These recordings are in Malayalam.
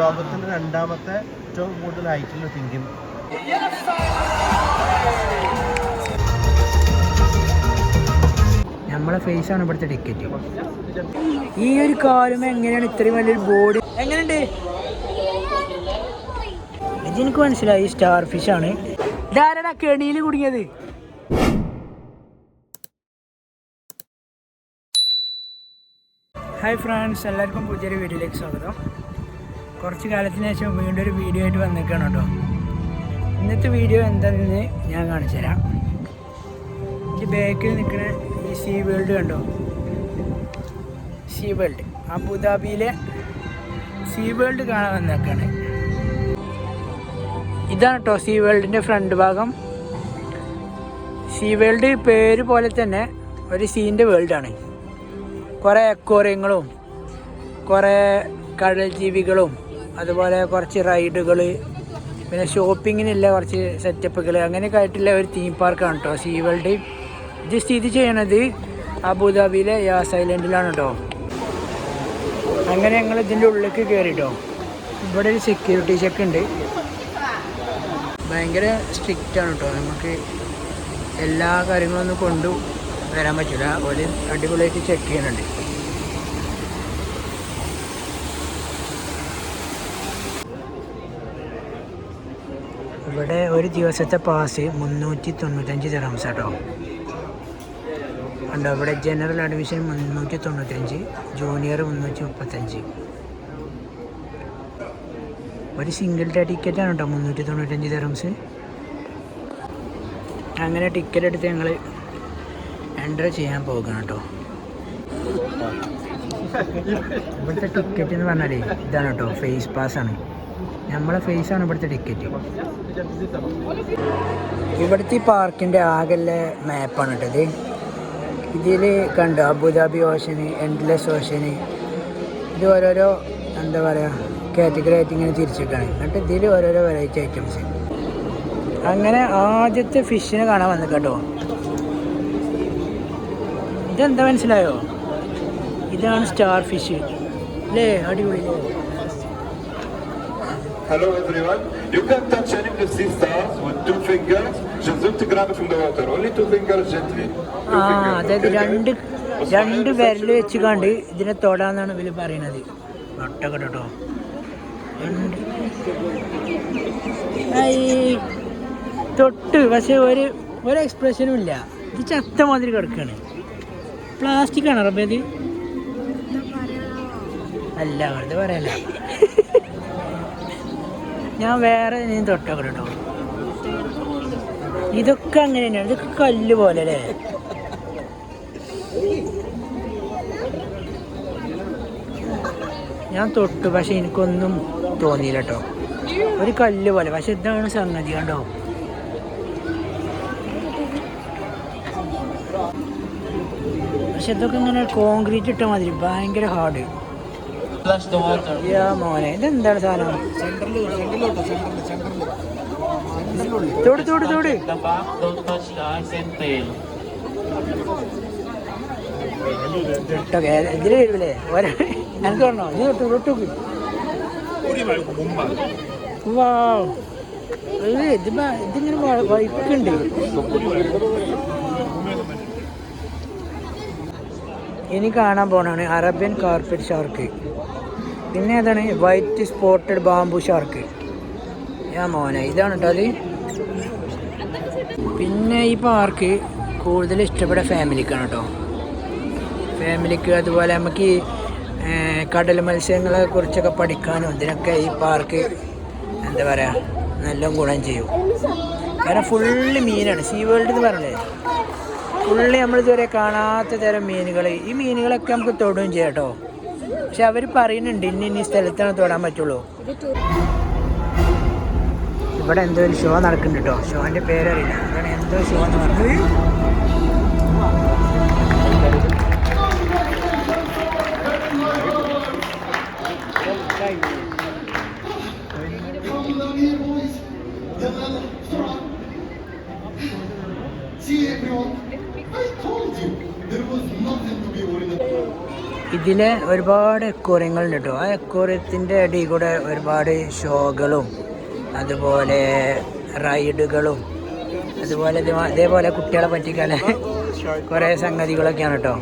ലോകത്തിലെ രണ്ടാമത്തെ ഏറ്റവും കൂടുതൽ ഹൈറ്റുള്ള പിങ്കിൻ നമ്മളെ ഫേസ് ആണ് ഇവിടുത്തെ ടിക്കറ്റ് ഈ ഒരു കാലം എങ്ങനെയാണ് ഇത്രയും വലിയൊരു ബോഡി എങ്ങനെയുണ്ട്? ഇതെനിക്ക് മനസ്സിലായി സ്റ്റാർ ഫിഷ് ആണ്. ഇതാരടാ കെണിയിൽ കുടുങ്ങിയത്? ഹായ് ഫ്രണ്ട്സ് എല്ലാവർക്കും പുതിയൊരു വീഡിയോയിലേക്ക് സ്വാഗതം. കുറച്ച് കാലത്തിന് ശേഷം വീണ്ടും ഒരു വീഡിയോ ആയിട്ട് വന്നേക്കാണ് കേട്ടോ. ഇന്നത്തെ വീഡിയോ എന്താണെന്ന് ഞാൻ കാണിച്ചു തരാം. ഈ ബാക്കിൽ നിൽക്കുന്ന ഈ സീ വേൾഡ് കണ്ടോ? സീ വേൾഡ് അബുദാബിയിലെ സീ വേൾഡ് കാണാൻ വന്നേക്കാണ്. ഇതാണ് കേട്ടോ സീ വേൾഡിന്റെ ഫ്രണ്ട് ഭാഗം. സീ വേൾഡ് പേര് പോലെ തന്നെ ഒരു സീന്റെ വേൾഡാണ് കുറേ അക്വോറിയങ്ങളും കുറേ കടൽ ജീവികളും അതുപോലെ കുറച്ച് റൈഡുകൾ പിന്നെ ഷോപ്പിങ്ങിനുള്ള കുറച്ച് സെറ്റപ്പുകൾ അങ്ങനെയൊക്കെ ആയിട്ടുള്ള ഒരു തീം പാർക്കാണ് കേട്ടോ സീ വേൾഡ് ഇത് സ്ഥിതി ചെയ്യണത് അബുദാബിയിലെ യാസ് ഐലൻഡിലാണ് കേട്ടോ അങ്ങനെ ഞങ്ങൾ ഇതിന്റെ ഉള്ളിലേക്ക് കയറിട്ടോ ഇവിടെ ഒരു സെക്യൂരിറ്റി ചെക്ക് ഉണ്ട്. ഭയങ്കര സ്ട്രിക്റ്റ് ആണ് കേട്ടോ നമുക്ക് എല്ലാ കാര്യങ്ങളൊന്നും കൊണ്ടു വരാൻ പറ്റില്ല ഒരു അടിപൊളിയായിട്ട് ചെക്ക് ചെയ്യുന്നുണ്ട് ഇവിടെ ഒരു ദിവസത്തെ പാസ് മുന്നൂറ്റി തൊണ്ണൂറ്റഞ്ച് ദിറംസ് കേട്ടോ ഉണ്ടോ ഇവിടെ ജനറൽ അഡ്മിഷൻ മുന്നൂറ്റി തൊണ്ണൂറ്റഞ്ച് ജൂനിയർ മുന്നൂറ്റി മുപ്പത്തഞ്ച് ഒരു സിംഗിൾ ഡേ ടിക്കറ്റാണ് കേട്ടോ മുന്നൂറ്റി തൊണ്ണൂറ്റഞ്ച് ദിറംസ് അങ്ങനെ ടിക്കറ്റ് എടുത്ത് ഞങ്ങൾ എന്റർ ചെയ്യാൻ പോകണം കേട്ടോ. ഇവിടുത്തെ ടിക്കറ്റ് എന്ന് പറഞ്ഞാലേ ഇതാണ് കേട്ടോ ഫേസ് പാസ് ആണ്. നമ്മളെ ഫേസ് ആണ് ഇവിടുത്തെ ടിക്കറ്റ് ഇവിടുത്തെ പാർക്കിന്റെ ആകെയുള്ള മാപ്പാണ് കേട്ടത് ഇത്. ഇതിൽ കണ്ടു? അബുദാബി ഓഷന് എൻഡ്ലെസ് ഓഷന് ഇത് ഓരോരോ എന്താ പറയുക കാറ്റഗറി ആയിട്ട് ഇങ്ങനെ തിരിച്ചിട്ടാണ് എന്നിട്ട് ഇതിൽ ഓരോരോ വെറൈറ്റി ഐറ്റംസ് അങ്ങനെ ആദ്യത്തെ ഫിഷിനെ കാണാൻ വന്നു കേട്ടോ. ഇതെന്താ മനസ്സിലായോ? ഇതാണ് സ്റ്റാർ ഫിഷ് അല്ലേ അടിപൊളി Hello everyone. You can touch any of the sea stars with two fingers. Just don't grab it from the water. Only two fingers gently. Two ആ fingers. അതായത് okay, രണ്ട്? രണ്ട് വിരൽ വെച്ച് കണ്ട് ഇതിനെ തൊടാന്നാണ് ഇവർ പറയണത് ഒട്ടൊക്കെ കേട്ടോ തൊട്ട് പക്ഷെ ഒരു ഒരു എക്സ്പ്രഷനും ഇല്ല ഇത് ചത്ത മാതിരി കിടക്കാണ് പ്ലാസ്റ്റിക് ആണ് റബ്ബേ ഇത് അല്ല വെറുതെ പറയല്ല ഞാൻ വേറെ നീ തൊട്ടൊക്കെ ഇതൊക്കെ അങ്ങനെ തന്നെയാണ് ഇതൊക്കെ കല്ല് പോലെ അല്ലേ? ഞാൻ തൊട്ടു പക്ഷെ എനിക്കൊന്നും തോന്നിയില്ല കേട്ടോ. ഒരു കല്ല് പോലെ. പക്ഷെ ഇതാണ് സംഗതി കണ്ടോ? പക്ഷെ ഇതൊക്കെ ഇങ്ങനെ കോൺക്രീറ്റ് ഇട്ട മാതിരി ഭയങ്കര ഹാർഡ് മോനെ ഇതെന്താണ് സാധനം? and tail. തൊട്ടൊക്കെ ഇതിൽ വരില്ലേ ഒരേ എനിക്ക് പറഞ്ഞോ ഇത് തൊട്ടു തൊട്ടു വാവ്. ഇത് ഇതിങ്ങനെ വ- വഴുക്കുണ്ട് ഇനി കാണാൻ പോണാണ് അറബ്യൻ കാർപ്പറ്റ് ഷാർക്ക് പിന്നെ ഏതാണ്? വൈറ്റ് സ്പോട്ടഡ് ബാംബു ഷാർക്ക് ഞാൻ മോനെ ഇതാണ് കേട്ടോ പിന്നെ ഈ പാർക്ക് കൂടുതൽ ഇഷ്ടപ്പെട്ട ഫാമിലിക്കാണ് കേട്ടോ ഫാമിലിക്ക് അതുപോലെ നമുക്ക് കടൽ മത്സ്യങ്ങളെ കുറിച്ചൊക്കെ പഠിക്കാനും ഇതിനൊക്കെ ഈ പാർക്ക് എന്താ പറയുക നല്ല ഗുണം ചെയ്യും. കാരണം ഫുള്ള് മീനാണ്. സീ വേൾഡ് എന്ന് പറഞ്ഞത് ഫുള്ള് നമ്മളിതുവരെ കാണാത്ത തരം മീനുകൾ ഈ മീനുകളൊക്കെ നമുക്ക് തൊടുകയും ചെയ്യാം കേട്ടോ പക്ഷെ അവർ പറയുന്നുണ്ട് ഇന്ന ഇന്ന സ്ഥലത്താണ് തൊടാൻ പറ്റുള്ളൂ. ഇവിടെ എന്തോ ഒരു ഷോ നടക്കുന്നുണ്ട് കേട്ടോ ഷോന്റെ പേരറിയില്ല. അതാണ് എന്തോ ഷോ എന്ന് പറഞ്ഞത്. ഇതിലെ ഒരുപാട് എക്കോറിയങ്ങളുണ്ട് കേട്ടോ ആ എക്കോറിയത്തിന്റെ അടി കൂടെ ഒരുപാട് ഷോകളും അതുപോലെ റൈഡുകളും അതുപോലെ അതേപോലെ കുട്ടികളെ പറ്റിക്കാൻ കുറേ സംഗതികളൊക്കെയാണ് കേട്ടോ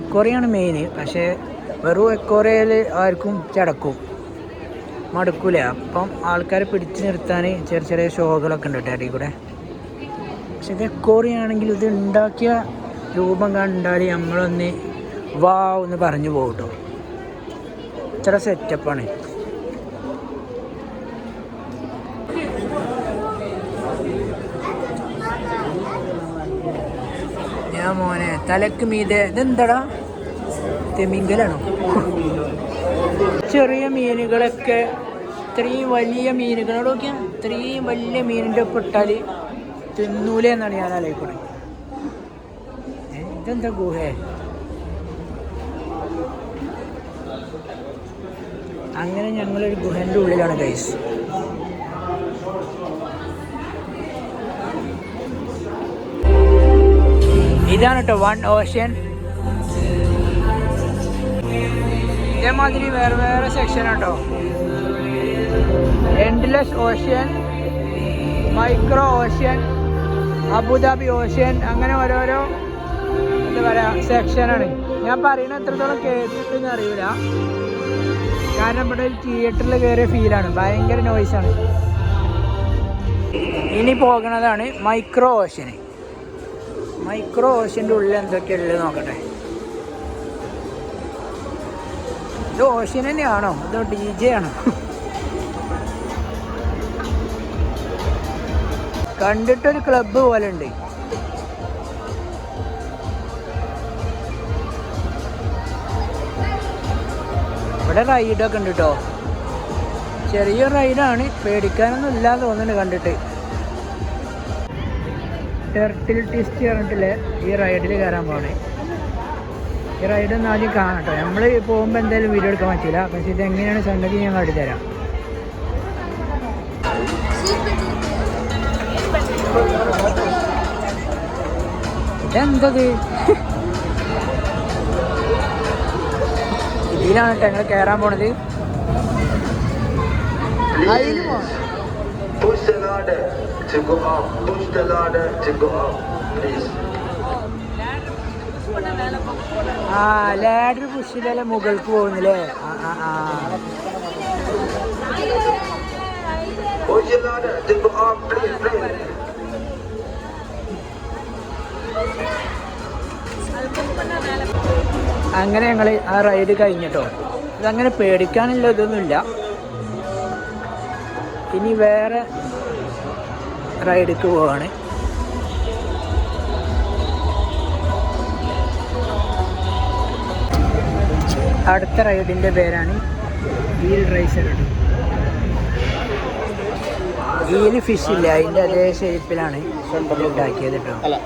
എക്കോറിയാണ് മെയിൻ പക്ഷേ വെറും എക്കോറിയയിൽ ആർക്കും ചടക്കും മടുക്കൂല. അപ്പം ആൾക്കാരെ പിടിച്ചു നിർത്താൻ ചെറിയ ചെറിയ ഷോകളൊക്കെ ഉണ്ട് കേട്ടോ ഇടയിൽ കൂടെ. പക്ഷെ ഇത് എക്കോറിയാണെങ്കിൽ ഇത് ഉണ്ടാക്കിയ രൂപം കണ്ടാൽ നമ്മളൊന്ന് വാവ് എന്ന് പറഞ്ഞു പോകും കേട്ടോ ഇത്ര സെറ്റപ്പാണ് ഞാൻ മോനെ തലക്ക് മീതെ ഇതെന്താടാ? തെമിങ്കലാണോ? ചെറിയ മീനുകളൊക്കെ ഇത്രയും വലിയ മീനുകളോടൊക്കെ ഇത്രയും വലിയ മീനിന്റെ ഒപ്പം ഇട്ടാൽ എന്നാണ് ഞാൻ ആലോചിക്കുന്നത് ഇതെന്താ ഗുഹേ? അങ്ങനെ ഞങ്ങളൊരു ഗുഹന്റെ ഉള്ളിലാണ് ഗൈസ് ഇതാണ് കേട്ടോ വൺ ഓഷ്യൻ ഇതേമാതിരി വേറെ വേറെ സെക്ഷൻ കേട്ടോ endless ocean micro ocean Abu Dhabi ocean അങ്ങനെ ഓരോരോ എന്താ പറയുക സെക്ഷനാണ് ഞാൻ പറയുന്നത് എത്രത്തോളം കേട്ടിട്ടെന്ന് അറിയില്ല. കാരണം ഇവിടെ തിയേറ്ററിൽ കയറിയ ഫീലാണ് ഭയങ്കര നോയ്സാണ് ഇനി പോകുന്നതാണ് മൈക്രോ ഓഷന് മൈക്രോ ഓഷന്റെ ഉള്ളിൽ എന്തൊക്കെയുള്ളത് നോക്കട്ടെ. ഇത് ഓഷൻ തന്നെയാണോ? ഇത് ഡി ജെ ആണോ? കണ്ടിട്ടൊരു ക്ലബ്ബ് പോലെ ഉണ്ട്. ഇവിടെ റൈഡൊക്കെ ഉണ്ട് കേട്ടോ ചെറിയ റൈഡാണ് പേടിക്കാനൊന്നും ഇല്ല തോന്നുന്നു കണ്ടിട്ട്. ടെർട്ടിൽ ടിസ്റ്റ് പറഞ്ഞിട്ടില്ലേ? ഈ റൈഡിൽ കയറാൻ പോണേ. ഈ റൈഡ് ഒന്ന് ആദ്യം കാണാം കേട്ടോ നമ്മൾ പോകുമ്പോൾ എന്തായാലും വീഡിയോ എടുക്കാൻ പറ്റില്ല പക്ഷേ ഇത് എങ്ങനെയാണ് സംഗതി ഞാൻ കാട്ടിത്തരാം. ഇതെന്തത്? അയിലാണ് കേട്ടോ ഞങ്ങൾ കയറാൻ പോണത്. ആ ലാഡർ പുഷ്ടല മുകൾക്ക് പോകുന്നില്ലേ? ആ ആ അങ്ങനെ ഞങ്ങൾ ആ റൈഡ് കഴിഞ്ഞിട്ടോ. ഇതങ്ങനെ പേടിക്കാനുള്ള ഇതൊന്നുമില്ല. ഇനി വേറെ റൈഡിക്ക് പോവാണ്. അടുത്ത റൈഡിന്റെ പേരാണ് വീൽ റൈസർ വീൽ ഫിഷ് ഇല്ല. അതിന്റെ അതേ ഷേപ്പിലാണ് ഉണ്ടാക്കിയത് കേട്ടോ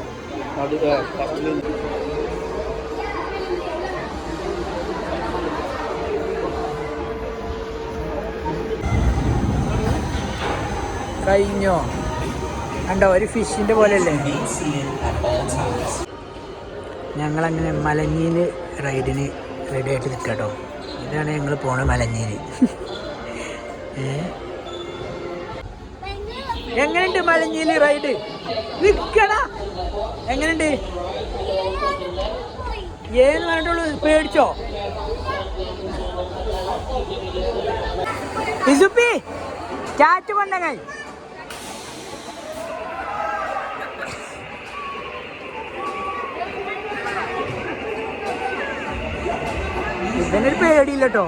കഴിഞ്ഞോ? കണ്ടോ ഒരു ഫിഷിന്റെ പോലെയല്ലേ? ഞങ്ങളങ്ങനെ മലഞ്ഞീൽ റൈഡിന് റെഡി ആയിട്ട് നിൽക്കട്ടോ കേട്ടോ ഇതാണ് ഞങ്ങൾ പോണ മലഞ്ഞീൽ. ഏ? എങ്ങനെയുണ്ട് മലഞ്ഞീൽ റൈഡ്? നിൽക്കണ എങ്ങനെയുണ്ട്? ഏന്ന് പറഞ്ഞിട്ടുള്ളൂ പേടിച്ചോ? ഇസുപ്പി ചാറ്റ് പണ്ടങ്ങൾ ഇവനൊരു പേടിയില്ല കേട്ടോ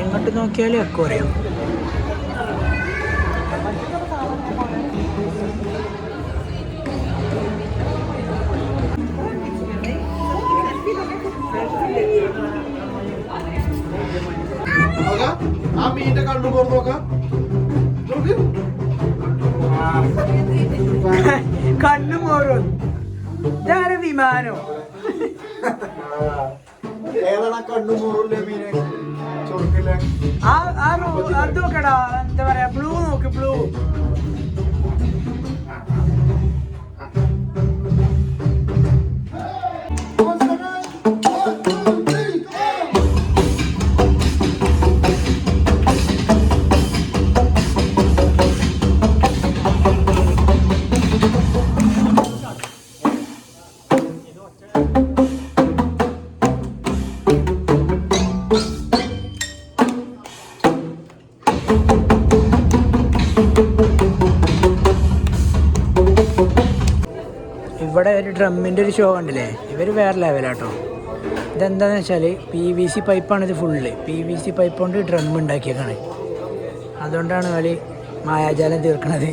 എങ്ങോട്ട് നോക്കിയാലും നോക്കാം ആ മീനിന്റെ കണ്ണു പോർന്ന് നോക്കാം. നോക്ക്. കണ്ണു മോറും ഇതാരെ വിമാനോ? ആ ആ റോ- അത് നോക്കടാ. എന്താ പറയാ ബ്ലൂ നോക്ക് ബ്ലൂ. ഇവിടെ ഒരു ഡ്രമ്മിന്റെ ഒരു ഷോ കണ്ടില്ലേ? ഇവർ വേറെ ലെവലാട്ടോ ഇതെന്താണെന്ന് വെച്ചാൽ പി വി സി പൈപ്പാണ് ഇത് full P V C pipe കൊണ്ട് ഡ്രം ഉണ്ടാക്കിയേക്കാണ്. അതുകൊണ്ടാണ് കളി മായാജാലം തീർക്കണത്.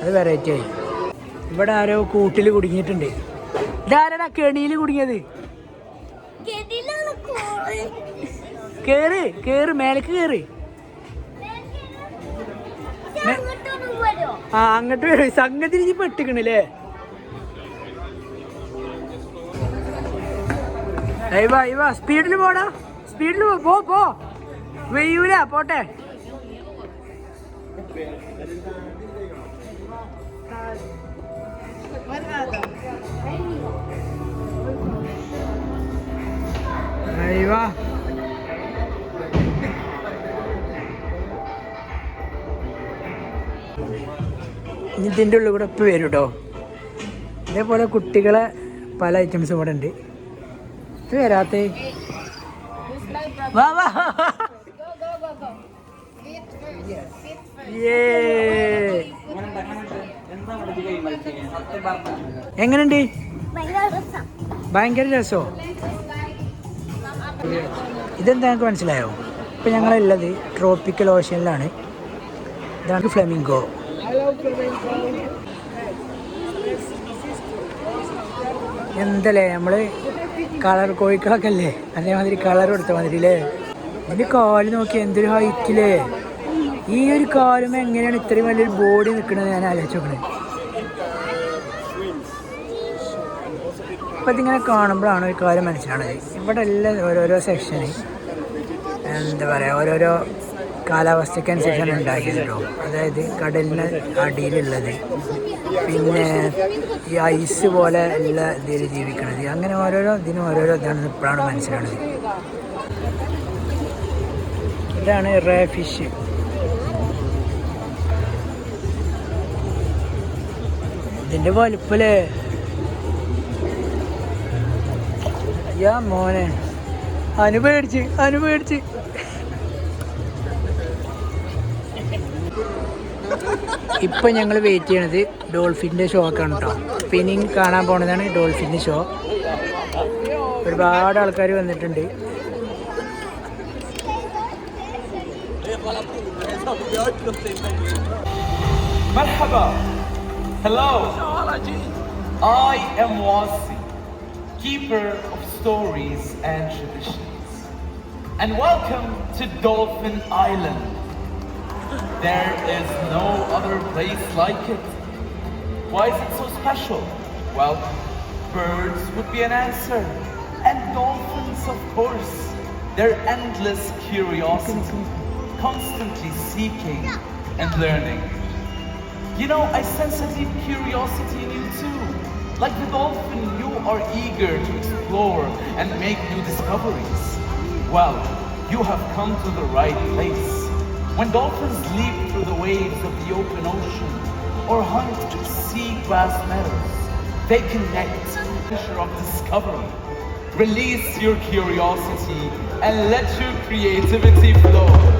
അത് വെറൈറ്റി ആയി. ഇവിടെ ആരോ കൂട്ടിൽ കുടുങ്ങിയിട്ടുണ്ട്. ഇതാരടാ കെണിയിൽ കുടുങ്ങിയത്. കേറ് കേറ് മേലേക്ക് കേറ്. ആ അങ്ങോട്ട് വരും. സംഗതി പെട്ടിക്കണില്ലേ? സ്പീഡിൽ പോടാ. സ്പീഡിൽ പോ പോ വെയ്യൂല പോട്ടെ. അയ്യവാ ഇനി ഇതിന്റെ ഉള്ളിൽ കൂടെ ഇപ്പോൾ വരും കേട്ടോ ഇതേപോലെ കുട്ടികളെ പല ഐറ്റംസും ഇവിടെ ഉണ്ട്. ഇത് വരാത്തേ? വാ വാ. എങ്ങനെയുണ്ട്? ഭയങ്കര രസോ? ഇതെന്താ ഞങ്ങൾക്ക് മനസ്സിലായോ? ഇപ്പം ഞങ്ങളുള്ളത് ട്രോപ്പിക്കൽ ഓഷനിലാണ് ഇതാണ് ഫ്ലെമിംഗോ എന്തല്ലേ നമ്മൾ കളർ കോഴിക്കളൊക്കെ അല്ലേ അതേമാതിരി കളർ കൊടുത്ത മാതിരി അല്ലേ ഇതിന്റെ കാൽ നോക്കി എന്തൊരു ഹൈറ്റില്ലേ ഈ ഒരു കാലും എങ്ങനെയാണ് ഇത്രയും വലിയൊരു ബോഡി നിൽക്കുന്നത് ഞാൻ ആലോചിച്ച് നോക്കണേ. അപ്പം ഇതിങ്ങനെ കാണുമ്പോഴാണ് ഒരു കാര്യം മനസ്സിലാണത് ഇവിടെ എല്ലാം ഓരോരോ സെക്ഷന് എന്താ പറയുക ഓരോരോ കാലാവസ്ഥയ്ക്ക് അനുസരിച്ചാണ് ഉണ്ടാക്കിയത് കേട്ടോ അതായത് കടലിന് അടിയിലുള്ളത്. പിന്നെ ഈ ഐസ് പോലെ ഉള്ള ഇതിൽ ജീവിക്കണത്. അങ്ങനെ ഓരോരോ ഇതിനും ഓരോരോ ഇതാണ് ഇപ്പോഴാണ് മനസ്സിലാണത് ഇതാണ് റേ ഫിഷ് ഇതിന്റെ വലുപ്പല്ലേ യാ മോനെ. അനുപേടിച്ച് അനുപേടിച്ച് ഇപ്പം ഞങ്ങൾ വെയിറ്റ് ചെയ്യണത് ഡോൾഫിന്റെ ഷോ ഒക്കെ ആണ് കേട്ടോ ഇനി കാണാൻ പോണതാണ് ഡോൾഫിന്റെ ഷോ ഒരുപാട് ആൾക്കാർ വന്നിട്ടുണ്ട്. Hello I am Wasi keeper of stories and traditions and welcome to Dolphin Island There is no other place like it. Why is it so special? Well, birds would be an answer. And dolphins, of course. Their endless curiosity, constantly seeking and learning. You know, I sense a deep curiosity in you too. Like the dolphin, you are eager to explore and make new discoveries. Well, you have come to the right place. When dolphins leap through the waves of the open ocean or hunt to seagrass meadows, they connect the pleasure of discovery. Release your curiosity and let your creativity flow.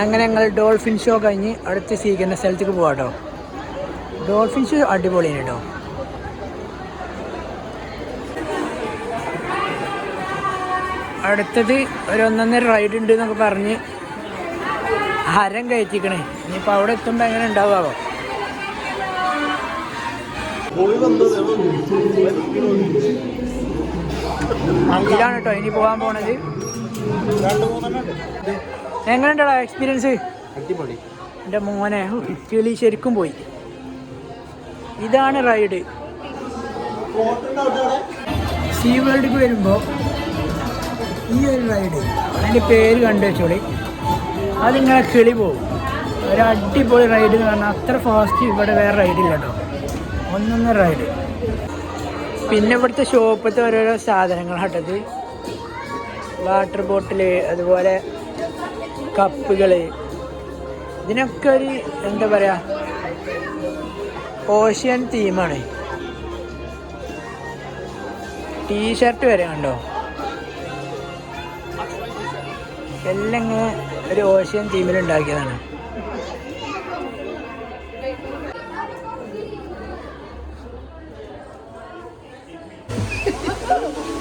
അങ്ങനെ ഞങ്ങൾ ഡോൾഫിൻ ഷോ കഴിഞ്ഞ് അടുത്ത സ്വീകരണ സ്ഥലത്തേക്ക് പോവാട്ടോ ഡോൾഫിൻ ഷോ അടിപൊളിയാണ് കേട്ടോ അടുത്തത് ഒരു ഒന്നൊന്നര റൈഡ് ഉണ്ട് എന്നൊക്കെ പറഞ്ഞ് ഹരം കയറ്റിക്കണേ. ഇനിയിപ്പോൾ അവിടെ എത്തുമ്പോൾ എങ്ങനെ ഉണ്ടാവാമോ ഇതാണ് കേട്ടോ ഇനി പോകാൻ പോണത്. എങ്ങനെയുണ്ടടാ എക്സ്പീരിയൻസ് അടിപൊളി. എന്റെ മോനെ കിളി ശരിക്കും പോയി. ഇതാണ് റൈഡ് സീ വേൾഡിക്ക് വരുമ്പോൾ ഈ ഒരു റൈഡ് അതിന്റെ പേര് കണ്ടു വെച്ചോളി. അതിങ്ങനെ കിളി പോകും. ഒരു അടിപൊളി റൈഡ് എന്ന് പറഞ്ഞാൽ അത്ര ഫാസ്റ്റ് ഇവിടെ വേറെ റൈഡില്ല കേട്ടോ ഒന്നൊന്നര റൈഡ് പിന്നെ ഇവിടുത്തെ ഷോപ്പത്തെ ഓരോരോ സാധനങ്ങൾ കേട്ടത്. വാട്ടർ ബോട്ടിൽ അതുപോലെ കപ്പുകൾ ഇതിനൊക്കെ ഒരു എന്താ പറയുക ഓഷ്യൻ തീമാണ് ടീഷർട്ട് വരെ കണ്ടോ? എല്ലാം ഇങ്ങനെ ഒരു ഓഷ്യൻ തീമിൽ ഉണ്ടാക്കിയതാണ്.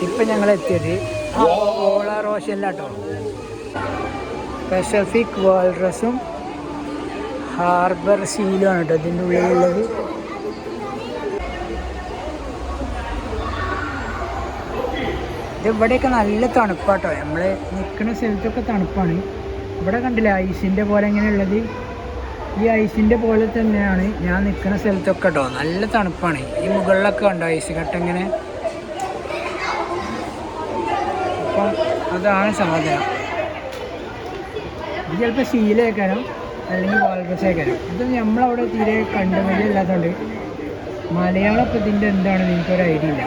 ഇപ്പൊ ഞങ്ങൾ എത്തിയത് ഓളാർ ഓഷ്യനിലാട്ടോ പസഫിക് വാൾറസും ഹാർബർ സീലുമാണ് കേട്ടോ ഇതിന്റെ ഉള്ളിലുള്ളത്. ഇത് ഇവിടെയൊക്കെ നല്ല തണുപ്പാട്ടോ. നമ്മൾ നിൽക്കുന്ന സ്ഥലത്തൊക്കെ തണുപ്പാണ്. ഇവിടെ കണ്ടില്ല ഐസിന്റെ പോലെ ഇങ്ങനെയുള്ളത് ഈ ഐസിന്റെ പോലെ തന്നെയാണ് ഞാൻ നിൽക്കുന്ന സ്ഥലത്തൊക്കെ കേട്ടോ നല്ല തണുപ്പാണ്. ഈ മുകളിലൊക്കെ ഉണ്ടോ ഐസ് കട്ട ഇങ്ങനെ? അപ്പം അതാണ് സാധനം. ഇത് ചിലപ്പോൾ ശീലയൊക്കെയാണ് അല്ലെങ്കിൽ വാൽറസേക്കാനും ഇത് നമ്മളവിടെ തീരെ കണ്ടുമതില്ലാത്തതുകൊണ്ട് മലയാളം ഇപ്പം ഇതിന്റെ എന്താണെന്ന് എനിക്കൊരു ഐഡിയ ഇല്ല.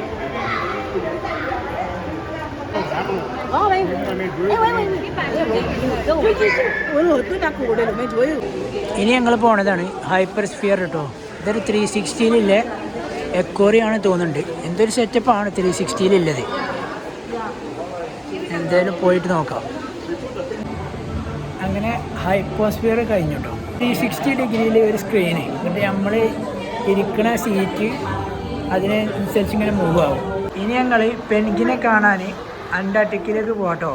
ഇനി ഞങ്ങൾ പോണതാണ് ഹൈപ്പർ സ്ഫിയർ കേട്ടോ ഇതൊരു ത്രീ സിക്സ്റ്റിയിലില്ലേ എക്കോറിയാണ് തോന്നുന്നുണ്ട്. എന്തൊരു സെറ്റപ്പാണ് ത്രീ സിക്സ്റ്റിയിലുള്ളത് എന്തായാലും പോയിട്ട് നോക്കാം. അങ്ങനെ ഹൈപ്പോസ്ഫിയർ കഴിഞ്ഞു കേട്ടോ ത്രീ സിക്സ്റ്റി ഡിഗ്രിയിൽ ഒരു സ്ക്രീന് എന്നിട്ട് നമ്മൾ ഇരിക്കുന്ന സീറ്റ് അതിനനുസരിച്ച് ഇങ്ങനെ മൂവ് ആവും. ഇനി ഞങ്ങൾ പെൻഗിനെ കാണാൻ അന്റാർട്ടിക്കയിലേക്ക് പോകട്ടോ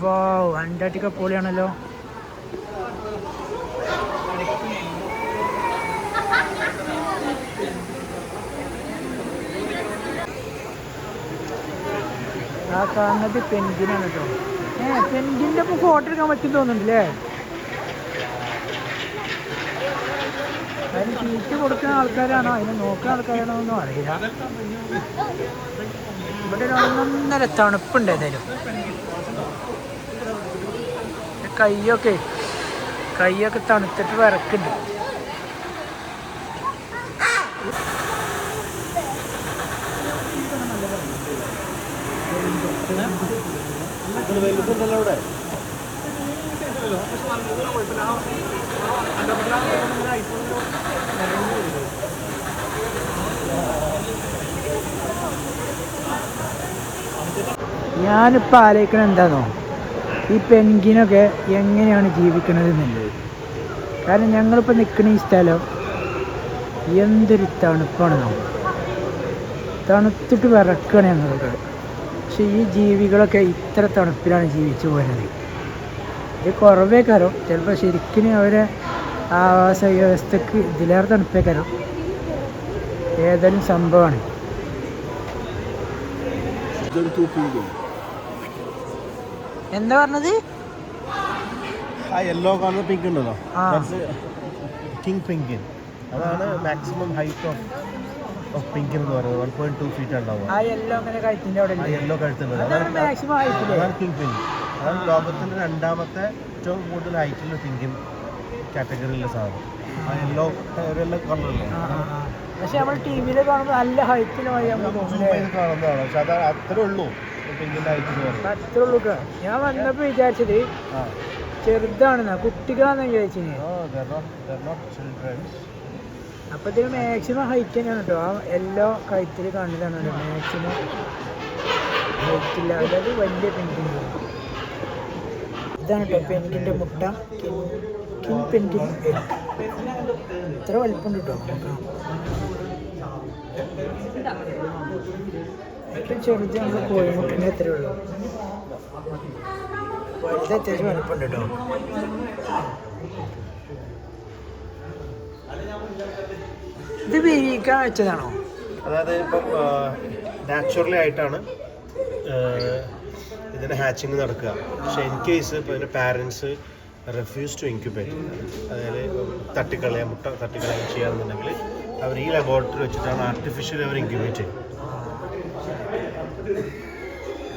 വാ അന്റാർട്ടിക്ക പോളിയാണല്ലോ ആ കാണുന്നത് പെൻഗിനാണ് കേട്ടോ. ഏ പെൻഗിന്റെ ഒപ്പം ഫോട്ടോ എടുക്കാൻ പറ്റും തോന്നുന്നുണ്ടല്ലേ? തീറ്റ കൊടുക്കുന്ന ആൾക്കാരാണോ? അതിനെ നോക്കുന്ന ആൾക്കാരാണോ ഒന്നും അറിയില്ല. ഇവിടെ ഒരു തണുപ്പുണ്ട് ഏതായാലും. കയ്യൊക്കെ കയ്യൊക്കെ തണുത്തിട്ട് വിറക്കുന്നുണ്ട് ഞാനിപ്പോൾ ആലോചിക്കണത് എന്താണോ ഈ പെൻഗിനൊക്കെ എങ്ങനെയാണ് ജീവിക്കണത് എന്നുള്ളത് കാരണം ഞങ്ങളിപ്പോൾ നിൽക്കുന്ന ഈ സ്ഥലം എന്തൊരു തണുപ്പാണ്. തണുത്തിട്ട് വിറക്കുകയാണ് ഞങ്ങളൊക്കെ പക്ഷെ ഈ ജീവികളൊക്കെ ഇത്ര തണുപ്പിലാണ് ജീവിച്ചു പോരുന്നത്. ഇത് കുറവേ കരം ചിലപ്പോൾ ശരിക്കും അവരെ ആവാസ വ്യവസ്ഥക്ക് ഇതിലേറെ തണുപ്പേ കരം ഏതായാലും സംഭവമാണ്. എന്താ പറഞ്ഞത്? ആ യെല്ലോ കളർ പിങ്ക് ഉണ്ടല്ലോ. കിങ് പിങ്കിൻ അതാണ് maximum height of of pink എന്ന് പറയുന്നത്. വൺ പോയിന്റ് ടു ഫീറ്റ് ഉണ്ടാവും ആ യെല്ലോ അങ്ങനെ കഴുത്തിന്റെ അവിടെ ആ യെല്ലോ കഴുത്തുള്ളത് അതാണ് കിങ് പിങ്ക് അതാണ് ലോകത്തിന്റെ രണ്ടാമത്തെ ഏറ്റവും കൂടുതൽ ഹൈറ്റുള്ള പിങ്കിൻ കാറ്റഗറിയിലെ സാധനം. ആ യെല്ലോ യെല്ലോ കളറല്ലേ. പക്ഷെ നമ്മൾ ടി വിയിൽ കാണുമ്പോൾ നല്ല ഹൈറ്റിന് കാണുന്നതാണ്. പക്ഷെ അത് അത്രേ ഉള്ളൂ. പിങ്കിന്റെ അത്രേ ഉള്ളൂ. ഞാൻ വന്നപ്പോൾ വിചാരിച്ചത് ചെറുതാണ് ചെറുതാണെന്നാ. കുട്ടികളാണെന്ന് വിചാരിച്ചിന് അപ്പോൾ ഇതിന് മാക്സിമം ഹൈറ്റ് തന്നെയാണ് കേട്ടോ ആ എല്ലോ കഴുത്തിൽ കാണുന്നതാണ് മാക്സിമം ഹൈറ്റ് ഇല്ല. അതായത് വലിയ പെന്റിങ് ഇതാണ് കേട്ടോ പെന്റിന്റെ മുട്ട. കിങ് പെന്റിങ് ഇത്ര വലിപ്പമുണ്ട് കേട്ടോ ഏറ്റവും ചെറുത് നമ്മുടെ കോഴിമുട്ടിന്റെ എത്ര ഉള്ളൂ. വലുത് അത്യാവശ്യം വലിപ്പമുണ്ട് കേട്ടോ ഇത് വിരിയിക്കാൻ വെച്ചതാണോ? അതായത് ഇപ്പം നാച്ചുറലി ആയിട്ടാണ് ഇതിന്റെ ഹാച്ചിങ് നടക്കുക. പക്ഷെ ഇൻ കേസ് ഇപ്പോൾ ഇതിന്റെ പാരൻസ് റെഫ്യൂസ് ടു ഇൻക്യുബേറ്റ് അതായത് തട്ടിക്കളയ തട്ടിക്കളയാൻ മുട്ട തട്ടിക്കളയാൻ ചെയ്യാന്നുണ്ടെങ്കിൽ അവർ ഈ ലബോറട്ടറി വെച്ചിട്ടാണ് ആർട്ടിഫിഷ്യലി അവർ ഇൻക്യുബേറ്റ് ചെയ്യുന്നത്.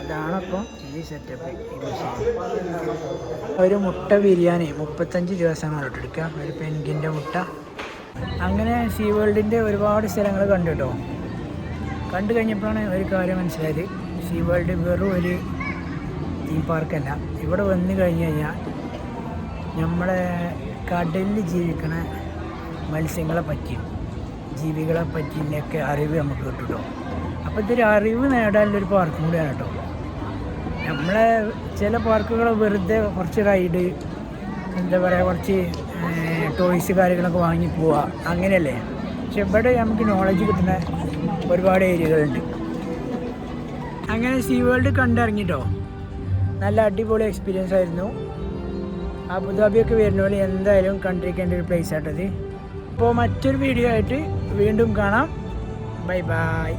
അതാണപ്പം ഈ സെറ്റപ്പ് ഒരു മുട്ട ബിരിയാണി മുപ്പത്തഞ്ച് ദിവസമാണ് എടുക്കുക. ഒരു പെൻഗിന്റെ മുട്ട അങ്ങനെ സീ വേൾഡിന്റെ ഒരുപാട് സ്ഥലങ്ങൾ കണ്ടു കേട്ടോ കണ്ടു കഴിഞ്ഞപ്പോഴാണ് ഒരു കാര്യം മനസ്സിലായത്. സീ വേൾഡ് വെറും ഒരു തീം പാർക്കല്ല ഇവിടെ വന്നു കഴിഞ്ഞ് കഴിഞ്ഞാൽ നമ്മളെ കടലിൽ ജീവിക്കണ മത്സ്യങ്ങളെ പറ്റിയും ജീവികളെ പറ്റിയൊക്കെ അറിവ് നമുക്ക് കിട്ടും അപ്പോൾ ഇതൊരു അറിവ് നേടാനുള്ളൊരു പാർക്കും കൂടിയാണ് കേട്ടോ. നമ്മളെ ചില പാർക്കുകൾ വെറുതെ കുറച്ച് റൈഡ് എന്താ പറയുക കുറച്ച് ടോയ്സ് കാര്യങ്ങളൊക്കെ വാങ്ങി പോവുക അങ്ങനെയല്ലേ? പക്ഷെ ഇവിടെ നമുക്ക് നോളജ് കിട്ടുന്ന ഒരുപാട് ഏരിയകളുണ്ട് അങ്ങനെ സീ വേൾഡ് കണ്ടിറങ്ങിട്ടോ? നല്ല അടിപൊളി എക്സ്പീരിയൻസ് ആയിരുന്നു. അബുദാബിയൊക്കെ വരുന്ന പോലെ എന്തായാലും കണ്ടിരിക്കേണ്ട ഒരു പ്ലേസ് ആട്ടത്. അപ്പോൾ മറ്റൊരു വീഡിയോ ആയിട്ട് വീണ്ടും കാണാം. Bye bye